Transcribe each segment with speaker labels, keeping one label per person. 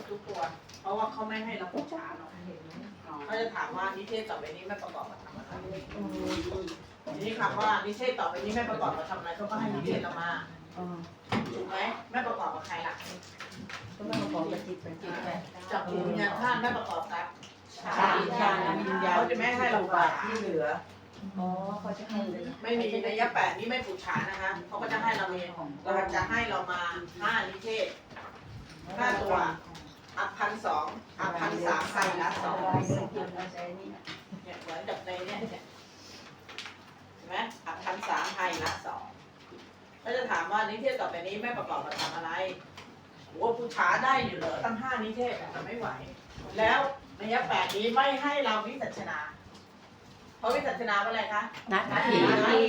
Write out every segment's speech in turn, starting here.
Speaker 1: ดทุกตัว เพราะว่าเขาไม่ให้เราปรึกษาหรอกเขาจะถามว่านิเทศต่อไปนี้ไม่ประกอบกับทำอะไรทีนี้คำว่านิเทศต่อไปนี้ไม่ประกอบกับทำอะไรเขาก็ให้นิเทศเรามาถูกไหมไม่ประกอบกับใครล่ะ
Speaker 2: ก็ไม่มาบอกกับจิตเป็นจิตไป
Speaker 1: จับหูวิญญาณธาตุไม่ประกอบกับ
Speaker 2: ชาวิญญาณวิญญาณ
Speaker 1: เขาจะไม่ให้เราปรึกษา
Speaker 2: ที่เหลืออ๋อเขาจะให้เลย
Speaker 1: ไม่มีในยะแปดนี่ไม่ปรึกษานะคะเขาก็จะให้เราเองเราจะให้เรามาห้านิเทศห้าตัวอั พพันสองอัพพันสามใส่ละสองเนี่ยเหมือนกับในเนี่ยเนี่ยเห็นไหมอักพันสามไทยละสองก็จะถามว่านิเทศต่อไปนี้ไม่ประกอบกับทำอะไรโอ้ผู้ช้าได้อยู่เหรอตั้งห้านิเทศอะแต่ไม่ไหว แล้วในยะแปดนี้ไม่ให้เราวิสัชนาเพราะวิสัชนาว่าอะไรคะ
Speaker 2: นัด
Speaker 1: นั
Speaker 2: ที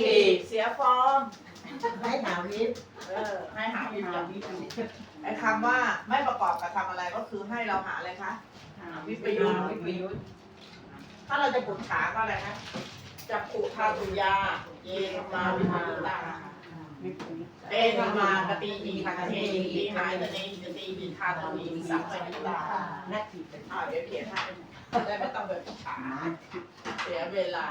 Speaker 1: ทีเสียฟอร์ม
Speaker 2: ให้หาวิทย์
Speaker 1: เออให้หาวิสัชไอ้คำว่าไม่ประกอบกับทำอะไรก็คือให้เราหาอะไรคะ หาวิปยุทธ์
Speaker 2: วิยุทธ์
Speaker 1: ถ้าเราจะปุจฉาก็อะไรนะจับขุทาตุยาเยธรรมาวิมุตตาเตธรรมากตีหีทันเทตีหายตเนหิตตีหีทาตมีสัมปยุตตา
Speaker 2: นัดทีเป็น
Speaker 1: อ่าเดี๋ยวเขียนให้ได้ไม่ต้องไปปุจฉาเสียเวลา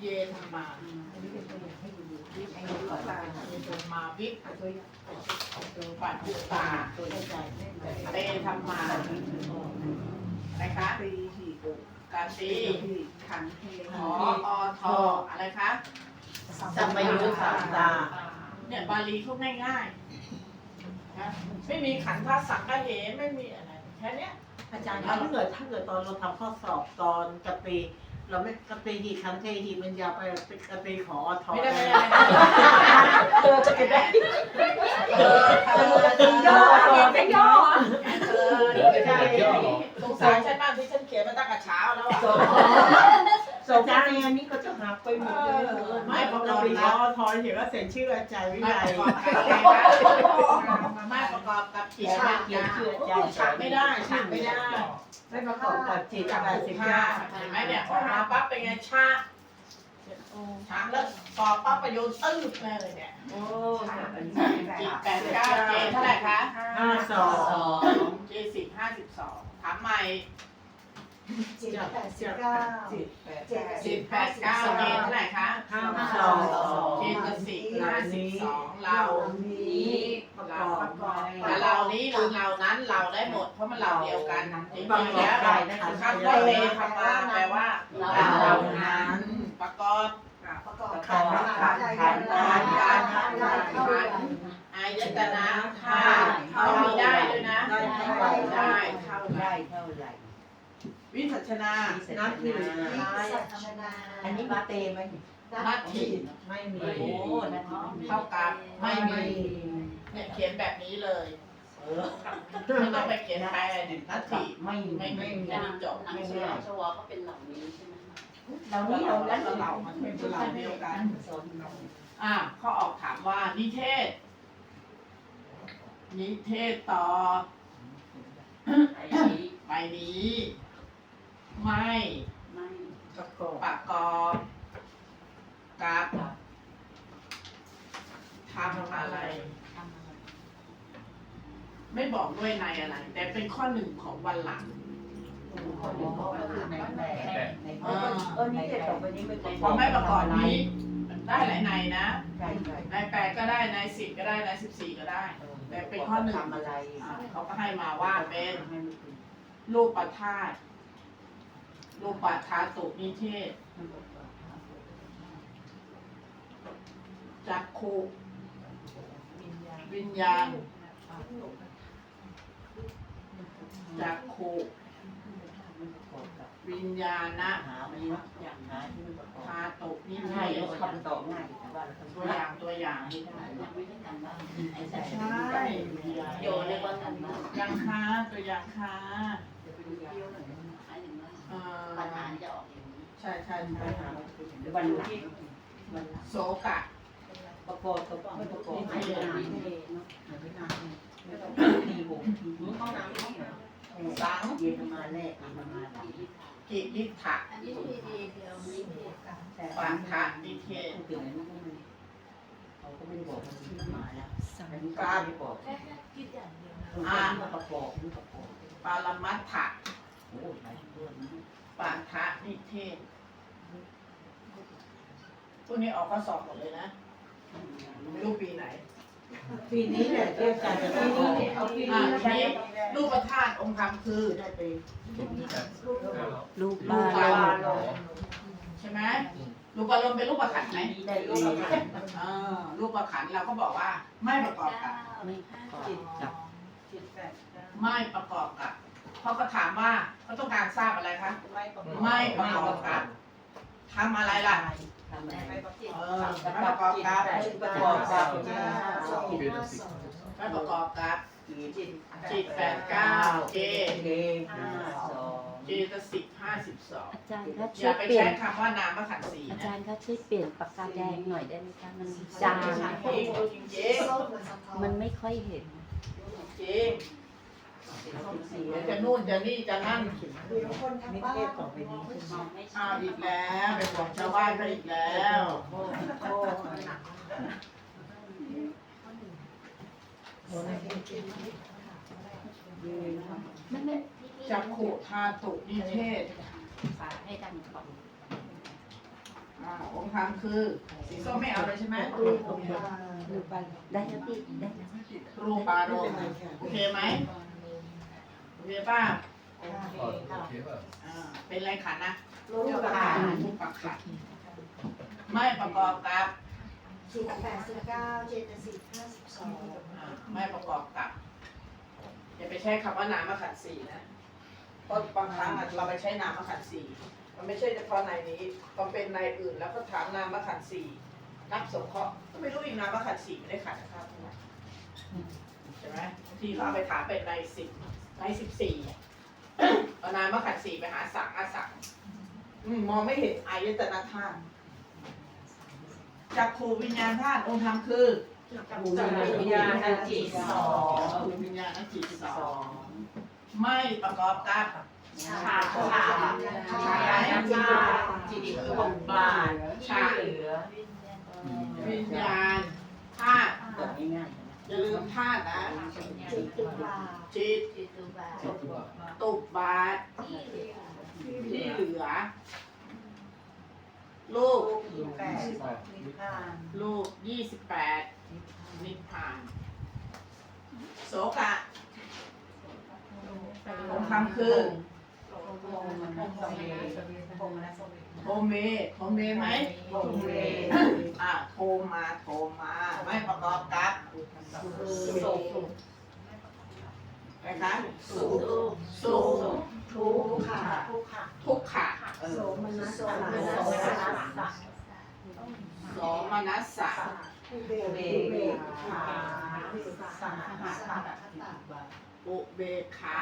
Speaker 1: เย็นมาอันนี้เป็นตัวอย่างให้
Speaker 3: ดูวิไอ้ตัว
Speaker 2: ปลาเป็นต
Speaker 1: ัวมาวิตัวตัวปัดตัวตาตัวใจเตธรรมานะคะ
Speaker 2: ตีหีบุ
Speaker 1: กาตี
Speaker 2: ขันเท
Speaker 1: หออทออะไรคะ
Speaker 2: สัมยุทธาตา
Speaker 1: เนี่ยบาลีพูดง่ายๆนะไม่มีขันธาสังกะเหไม่มีอะไรแค่นี้
Speaker 4: อาจารย์ถ้าเกิดถ้าเกิดตอนเราทำข้อสอบตอนกะปี เราไม่กะปีหีคันเทหีมันยาวไปกะปีขอทอ
Speaker 1: ไม่ได้ไม่ได้ไม่ได้
Speaker 2: เธอจะได้
Speaker 1: เออเออย่
Speaker 2: อจะย่อ
Speaker 1: เออสงสารฉันมากที่ฉันเขียนมาตั้งแต่เช้าแล้วอะ
Speaker 2: สงการอันนี้ก็จะหักไปหมดเลย
Speaker 4: ไม่ประกอบขอทอเห็นว่าเซ็นชื่ออาจารย์วิ
Speaker 1: ไม่
Speaker 4: ไล
Speaker 1: ประกอบกับอะไรนะไม่ประกอบกับจิต
Speaker 2: เขียน
Speaker 1: วิญ
Speaker 2: เขีย
Speaker 1: ญานณ
Speaker 2: ชื่ออาจารย์
Speaker 1: ฉากไม่ได้ฉากไม่ได้
Speaker 2: ไม่ประกอบกับจิต
Speaker 1: จับ
Speaker 2: แปด
Speaker 1: สิ
Speaker 2: สิ
Speaker 1: บบห้า
Speaker 2: เก้า
Speaker 1: เห็นไหมเนี่ยพอมาปั๊บเป็นไงชาฉากแล้วสอบปั๊บประโยชน์ตึ้งเลยเนี่ย
Speaker 2: โอ้
Speaker 1: จิตแปดเก้าเจเท่าไหร่คะ
Speaker 4: ห้าสอง
Speaker 1: เจสิบห้าสิบสองถามใหม่
Speaker 2: จิตแปดสิบเก้า
Speaker 1: สิบแปดเก้าเจเท่าไหร่คะ
Speaker 4: ห้าสอง
Speaker 1: เจกับสิบห้าสิบสองเรา
Speaker 2: นี้
Speaker 4: ประกอบ
Speaker 1: แต่เรานี้หรือเรานั้นเราได้หมดเพราะมันเราเดียวกันจริง
Speaker 4: ประ
Speaker 1: ๆแล้ว
Speaker 4: คำ
Speaker 1: ว่าเตธรรมาแปลว่าเรานั้นประกอบ
Speaker 2: ประกอบขันขันขันขันขันขันขัน
Speaker 1: อายตนะธาตุเขามีได้ด้วยนะ
Speaker 4: ได้เท่าไหร่
Speaker 1: ได้เท่าไหร่
Speaker 2: ได้เท่าไหร่
Speaker 1: วิสั ชนา
Speaker 4: นัดที
Speaker 2: อันนี้มาเตไหม
Speaker 1: นัตถิ
Speaker 4: ไม่มี
Speaker 2: โอ้นาที
Speaker 1: เท่ากับไม่มี
Speaker 2: ไม่
Speaker 1: เนี่ยเขียนแบบนี้เลยไม่ต้องไปเขียนแปลนัตถิ
Speaker 2: ไม่
Speaker 1: ไม่มีไม่มีจบ
Speaker 3: หนังสือชวก็เป็นเหล่านี้ใช่ไหมคะ
Speaker 2: เรานี่เราแล้ว
Speaker 1: เรามันเป็นเราเดียวกันอ่าข้อออกถามว่านิเทศ นิเทศต่อ
Speaker 3: ไอ้นี้
Speaker 1: ไปนี้ ไม่
Speaker 3: ไม่
Speaker 4: ประกอบ
Speaker 1: ประกอบกับทำอะไร
Speaker 3: ทำอะไร
Speaker 1: ไม่บอกด้วยในอะไร แต่เป็นข้อหนึ่งของวันหลัง
Speaker 2: เออนี่เด็กต่อไปนี้ไม่
Speaker 1: เพราะไม่ประกอบนี้ ได้หลายในนะ
Speaker 2: ใช่ใช่
Speaker 1: ในแปดก็ได้ในสิบก็ได้ในสิบสี่ก็ได้ แต่เป็นข้อหนึ่ง
Speaker 2: ทำอะไร
Speaker 1: อ่าเขาก็ให้มาว่าเป็นรูปปัธาตุ รูปปัธาตุนิเทศจักขุวิญญาณจักขุวิญญาณะ
Speaker 2: หาไม่อย่างหาที่มันประกอบ
Speaker 1: ธาตุนิเท
Speaker 2: ง่าย
Speaker 1: ศ
Speaker 2: คำตอบง่ายตัว
Speaker 1: อย่างตัวอย่างใช่
Speaker 3: โยนเรียกว่ากันบ้าง
Speaker 1: ยังค้าตัวอย่างค้า อ่อ
Speaker 3: ปัญหาจะออกอย่างนี้
Speaker 1: ใช่ใช่ใช่
Speaker 2: วันที่มัน
Speaker 1: โสกะ
Speaker 2: ประกอบกับไม่ประกอบไม่นานไม่นานไม่ต้องตีวงห้องน้ำสังเย็นมาแรกเย็นมาหลัง
Speaker 1: กิริถะ
Speaker 3: อันนี้ทีดีเดียวนี้เทศ
Speaker 2: แต่
Speaker 1: ปันธานิเทศ
Speaker 2: ถึงนั้นเขาก็ไม่ได้บอกมันอันนี้ก็ไม่บอก
Speaker 3: แค่แค่คิดอย่างเดียวนะ
Speaker 2: อ่าประกอบนี่ประกอบ
Speaker 1: ปารมัตถะ
Speaker 2: โอ้หลายตัวนะ
Speaker 1: ปาทะนิเทศพวกนี้ออกข้อสอบหมดเลยนะ ไม่รู้ปีไหน
Speaker 4: ปีนี้แหละที่อาจารย์จะได้ออกเอาปี
Speaker 1: อ่า
Speaker 4: นี้
Speaker 1: ทีนี้รูปธาตุองค์ธรรมคือ
Speaker 4: ได้ไป
Speaker 5: รูป
Speaker 1: รู
Speaker 5: บ้า
Speaker 1: ป
Speaker 5: น
Speaker 1: อารมณ์ใช่ไหมรูปอารมณ์เป็นรูปขันธ์ไหม
Speaker 2: ได้
Speaker 4: รู
Speaker 2: รู
Speaker 4: ป
Speaker 2: ป
Speaker 4: ขันธ์
Speaker 1: เออรูปขันธ์เราก็บอกว่า ไม่ประกอบกับ
Speaker 5: ไม่ก่อกับ
Speaker 1: ไม่ประกอบกับ เขาก็ถามว่าเขาต้องการทราบอะไรคะ
Speaker 4: ไม่ประกอบ
Speaker 1: ไม่ประกอบกับทำอะไรล่ะ
Speaker 2: ทำอะไร
Speaker 1: เออไม่ประกอบกับ
Speaker 2: ประกอบกับ
Speaker 1: ไม่ประกอบกับ
Speaker 2: จิต
Speaker 1: จิตแปดเก้าเจ
Speaker 2: เกห้าสอง
Speaker 1: เจตสิกห้าสิบสอง
Speaker 5: อาจารย์คะ
Speaker 1: อ
Speaker 5: ช่ว
Speaker 1: ย่ายไป
Speaker 5: เปลี่ย
Speaker 1: ใช้
Speaker 5: น
Speaker 1: คำว่านามขันธ์สี่
Speaker 5: อา
Speaker 1: นะ
Speaker 5: จารย์คะช่วยเปลี่ยนปากกาแดงหน่อยได้ไหมคะมันจาง
Speaker 1: จริงจริงจริง
Speaker 5: มันไม่ค่อยเห็น
Speaker 1: จริงเดี๋ยว จะนู่นจะนี่จะนั่น
Speaker 4: นิเทศต่อไปนี้
Speaker 1: อ้าวอีกแล้วไปบอกชาวบ้านเขาอีกแล้ว
Speaker 4: โอ้โหหนัก
Speaker 5: ไม่ไม่
Speaker 1: จักขุธาตุนิเทศ
Speaker 5: ฝากให้ดังก่อน
Speaker 1: อ่าองค์ธรรมคือสีส้มไม่เอาเลยใช่ไหม
Speaker 5: ได้แล้วพี่ได้แล้ว
Speaker 1: รูปารมณ์โอเคไหม โอเคป่ะอ่าเป็นไรขันนะ
Speaker 4: รูปขันธ์
Speaker 1: รูปขันไม่ประกอบกับ
Speaker 6: สิบแปดสิบเก้าเจ็ดสิบห้าสิบสอง
Speaker 1: อ่าไม่ประกอบกับ อย่าไปใช้คำว่านามขันสี่นะเพราะบางครั้งอะเราไปใช้นามขันสี่มันไม่ใช่เฉพาะในนี้พอเป็นในอื่นแล้วก็ถามนามขันสี่นับสงเคราะห์ก็ไม่รู้อีกนามขันสี่ไม่ได้ขันนะครับใช่ไหมบางทีเขาเอาไปถามเป็นในสิบ ในสิบสี่เอานามขันธ์สี่ไปหาสังอาสังมองไม่เห็นอายตนะธาตุจักขูวิญญาณธาตุองค์ธรรมคือ
Speaker 4: จักรวิญญาณจิตสอง
Speaker 1: วิญญาณจิตสองไม่ประกอบกับ
Speaker 4: ขาดขาดขาดจิตคือบทบาทที่เหลือ
Speaker 1: วิญญาณธาตุ
Speaker 2: ง่าย
Speaker 1: อย่าลืมธาตุนะ
Speaker 6: จิตตุลา
Speaker 1: จิต
Speaker 3: จิตตุบา
Speaker 1: ตุบาท
Speaker 3: ที่เหลือ
Speaker 1: ลูก
Speaker 4: ยี่แปดนิพพาน
Speaker 1: ลูกยี่สิบแปดนิพพาน โสกะองค์ธรรมคือ โทเมโทเมไหม
Speaker 4: โมเม
Speaker 1: อ่าโทมาโทมา ไม่ประกอบกับ
Speaker 4: สุข
Speaker 1: นะคะ
Speaker 4: สุ
Speaker 1: สุ
Speaker 4: ขทุกข์ค่ะ ทุกข์ค่ะ
Speaker 1: ทุกขะเอ
Speaker 6: โสมนัส
Speaker 4: โส
Speaker 6: ม
Speaker 4: นัสสะ
Speaker 1: โสมนัสสะ
Speaker 6: เบ
Speaker 4: เบขาสะ
Speaker 6: สะตะ
Speaker 1: อุเบกขา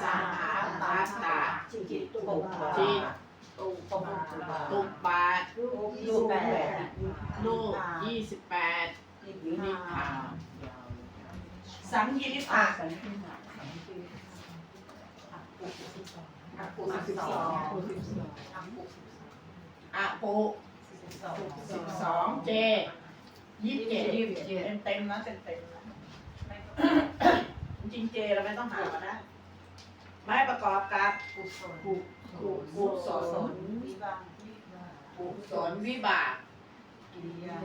Speaker 1: สหัตตะ
Speaker 6: จิตตุ
Speaker 4: ตุ
Speaker 6: ลา
Speaker 4: บา
Speaker 1: จิต
Speaker 4: ตุบา
Speaker 1: ตุบาท
Speaker 6: ลูก
Speaker 4: ลูกแปด
Speaker 1: ลูกยี่สิบแปด
Speaker 4: นิพพาน
Speaker 1: สังยิริปะ
Speaker 4: อักปุสิบสอง
Speaker 1: อะปุสิบสองเจยี่สิบเจ็ดเต็มเต็มๆนะเต็มเต็มๆนะ จริงๆเจเราไม่ต้องหามานะไม่ประกอบกับ
Speaker 4: กุศล
Speaker 1: กุกุศล
Speaker 4: วิบาก
Speaker 1: กุศลวิบาก
Speaker 4: กิริยา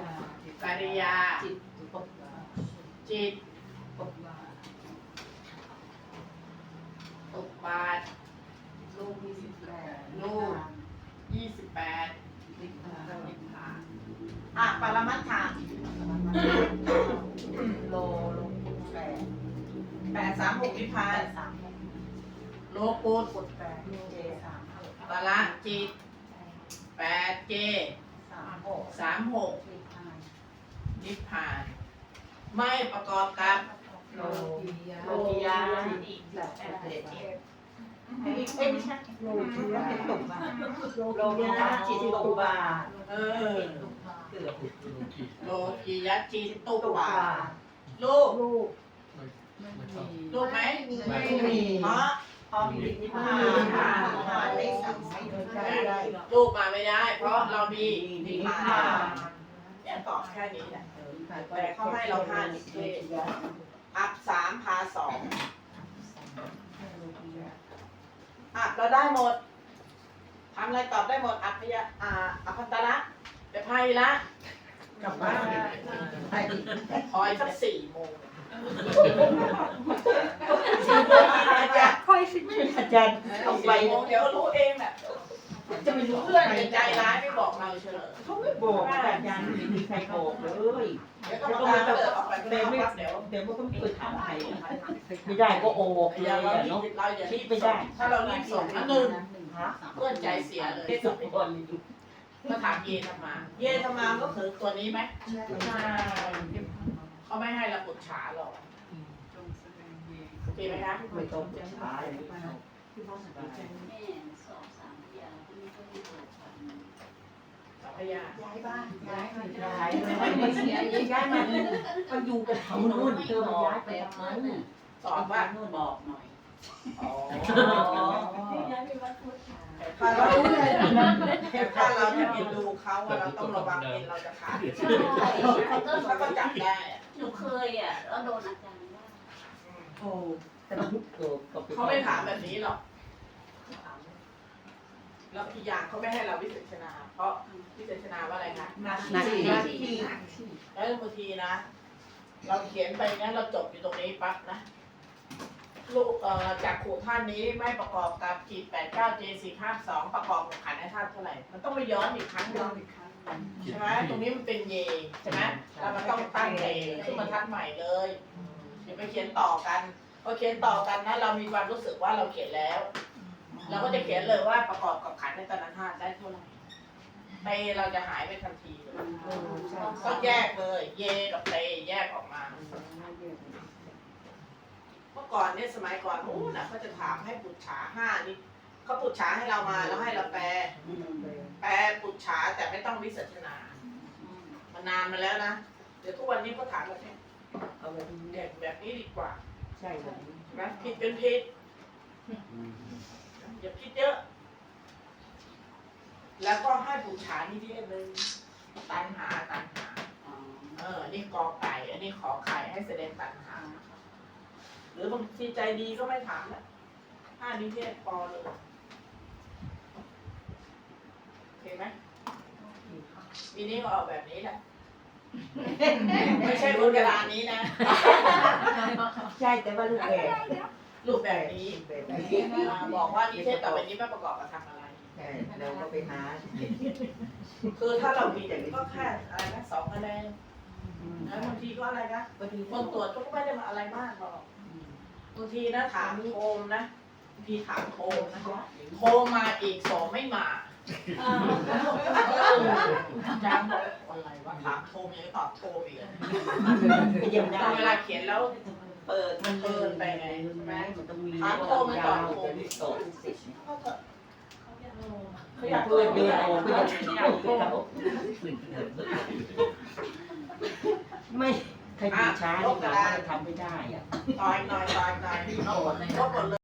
Speaker 1: กิริยา
Speaker 4: จิตตกบา
Speaker 1: จิต
Speaker 4: ตกบา
Speaker 1: ตกบาท
Speaker 4: ลูกยี่สิบแปด
Speaker 1: ลูกยี่สิบแปด
Speaker 4: นิพพานนิพพาน
Speaker 1: อะปรมัตถะ
Speaker 4: โลลงแปด
Speaker 1: แปดสามหกนิพพา
Speaker 4: แป
Speaker 1: น
Speaker 4: ดสามหก
Speaker 1: โลกุต
Speaker 4: กดแปดเจสามหก
Speaker 1: ปละจิตแปดเจ
Speaker 4: สามหก
Speaker 1: สามหก
Speaker 4: นิพพาน
Speaker 1: นิพพาน ไม่ประกอบกับ
Speaker 4: โลกิยาโลกิยาแบบแปดเจ็ดเอ้ยไม่ใช่โลกิยาเป็นตกบาโลกิยาจิตตกบา
Speaker 1: เออ
Speaker 4: เกือบ
Speaker 1: โลกิยจิตตุ
Speaker 4: ตก
Speaker 1: บา
Speaker 4: บา
Speaker 1: ลูก
Speaker 6: ลูก
Speaker 1: ลูกไหม
Speaker 4: ไม่มี
Speaker 1: เพราะ
Speaker 4: พอมีนิพพานนิพพานเลขสามไม่ได้
Speaker 1: ลูกมาไม่ได้ เพราะเรามีนิ
Speaker 4: นิ
Speaker 1: พ
Speaker 4: พ
Speaker 1: พา
Speaker 4: พานน
Speaker 1: เนี่ยตอบแค่นี้แหละเออแต่เขาให้เราห้านิเทศอัพสามพาสองอัพเราได้หมดทำอะไรตอบได้หมดอัพพยาอ่าอัพพันตระแต่ภัยละกลับบ้านคอยสักสี่โมง อาจารย์
Speaker 2: ค่อยสิอาจารย์เอาไป
Speaker 1: สี่โมงเดี๋ยวรู้เองแหละ
Speaker 2: จะไม่รู้
Speaker 1: เพื่อนเป็นใจร้ายไม่บอกเราเฉลย
Speaker 2: เขาไม่บอกอาจารย์ไม่มีใครบอกเลย
Speaker 1: เดี๋ยวก็มาตามเดินออกไปข้าง
Speaker 2: แต่
Speaker 1: นอก
Speaker 2: ไม่
Speaker 1: วัดเดี๋ยว
Speaker 2: เดี๋ยวก็ต้องไปถามใครไม่ได้ก็โอกเล
Speaker 1: เรา
Speaker 2: ย
Speaker 1: อย่า
Speaker 2: เนาะ
Speaker 1: เราอย่ารีบส่งถ้าเรารีบส่งนะหนึ่งเพื่อนใจเสียเลย
Speaker 2: ทุกคน
Speaker 1: มาถามเยธรรมา เยธรรมาก็คือตัวนี้ไหม เขาไม่ให้เราปุจฉาหรอกโอเคไหมคะ
Speaker 2: ไม่ต้องจะช้า
Speaker 5: แม่สองสามย่างที่ไม่ค่อยได้เปิดฟัง
Speaker 1: สัพยา
Speaker 6: ย้ายบ้านย้าย
Speaker 2: ย้ายม่เสียย้ายมาก็อยู่กับเขานู่นเธอมาย้ายไปทำไม
Speaker 1: สอนว่า
Speaker 2: นู่นบอกหน่อย
Speaker 1: อ๋อ
Speaker 3: ย้ายไปวัดพุทธ
Speaker 1: ถ้าเราถ้าเราจะเอ็นดูเขาว่าเราต้องระวังเอ็นเราจะขาดถ้าก็จับได้
Speaker 5: หนูเคยอะแล้วโดนอาจารย์ว่า
Speaker 2: โอ้แต่ทุกตัวก็
Speaker 1: เขาไม่ถามแบบนี้หรอกแล้วอีกอย่างเขาไม่ให้เราวิสัชนา เพราะวิสัชนาว่าอะไรคะ
Speaker 2: หนักหนักที่
Speaker 1: แล้วบางทีนะ เราเขียนไปเนี่ยเราจบอยู่ตรงนี้ปั๊บนะลูกเอ่อจากขู่ท่านนี้ไม่ประกอบกับขีดแปดเก้าเจสี่ห้าสองประกอบกับขันธ์ในธาตุเท่าไหร่ มันต้องไปย้อนอีกครั้งหนึง ใช่ไหมตรงนี้มันเป็นเยใช่ไหมแล้วมันต้องตั้งเยขึ้นมาทัดใหม่เลยอย่าไปเขียนต่อกันพอเขียนต่อกันนะเรามีความรู้สึกว่าเราเขียนแล้ว เราก็จะเขียนเลยว่าประกอบกับขันธ์ในตนธาตุได้เท่าไหร่เตเราจะหายไปทันทีเลยต้องแยกเลย เยกับเตแยกออกมาเมื่อก่อนเนี่ยสมัยก่อนโอ้นะเขาจะถามให้ปุจฉาห้านี่ เขาปุจฉาให้เรามาแล้วให้เราแปล แปลปุจฉาแต่ไม่ต้องวิสัชนา มานานมาแล้วนะ เดี๋ยวทุกวันนี้ก็ถามแบบนี้
Speaker 2: เอาไป
Speaker 1: เด็กแบบนี้ดีกว่า
Speaker 2: ใช่เลย
Speaker 1: ใช่ไหมผิดเป็นผิดอย่าผิดเยอะ แล้วก็ให้ปุจฉานี่ที่เลยตันหาตันหา เออ นี่กอไก่ อันนี้ขอไข่ให้แสดงตันหา หรือบางทีใจดีก็ไม่ถามแล้วห้านิเทศพอเลยโอ เคไหมปีนี้ก็ออกแบบนี้แหละ ไม่ใช่บนกระดานนี้นะ
Speaker 2: ใช่แต่ว่าลูกแก่
Speaker 1: รูปแบบนี้
Speaker 2: แบบนี้
Speaker 1: อ่าบอกว่านิเทศต่อไปนี้ไม่ประกอบกับทำอะไร
Speaker 2: ใช่เราก็ไปหา
Speaker 1: คือถ้าเราผิดก็แค่อะไรนะสองคะแนนนะบางทีก็อะไรนะ
Speaker 2: บางที
Speaker 1: คนตรวจก็ไม่ได้มาอะไรมากหรอกบางทีนะถามโทมนะบางทีถามโทมนะโทรมาอีกสองไม่มาอา จารย์บอกอะไรวะถามโทมยังตอบโทมอีกอะ
Speaker 2: ยังได้
Speaker 1: เวลาเขียนแล้ว
Speaker 2: เปิดมัน
Speaker 1: เดินไปไงใช่ไหม
Speaker 2: มันต้องมี
Speaker 1: ถามโทรมาก่อนโทร
Speaker 2: จะได้สอนเสร็จ
Speaker 1: ก็เถอะ
Speaker 3: เขาอยาก
Speaker 1: เขาอยาก
Speaker 2: เพื่
Speaker 1: เดิ
Speaker 2: อน
Speaker 1: น
Speaker 2: เดิน
Speaker 1: อ
Speaker 2: อ
Speaker 1: อ
Speaker 2: อกก
Speaker 1: ไป
Speaker 2: ไป
Speaker 1: อยาก
Speaker 2: ไม่ใครดีช้าดีกว่าไม่ทำไม่ได้อะ
Speaker 1: ต่อยหน่อยต่อยหน่อยลบหมดเลย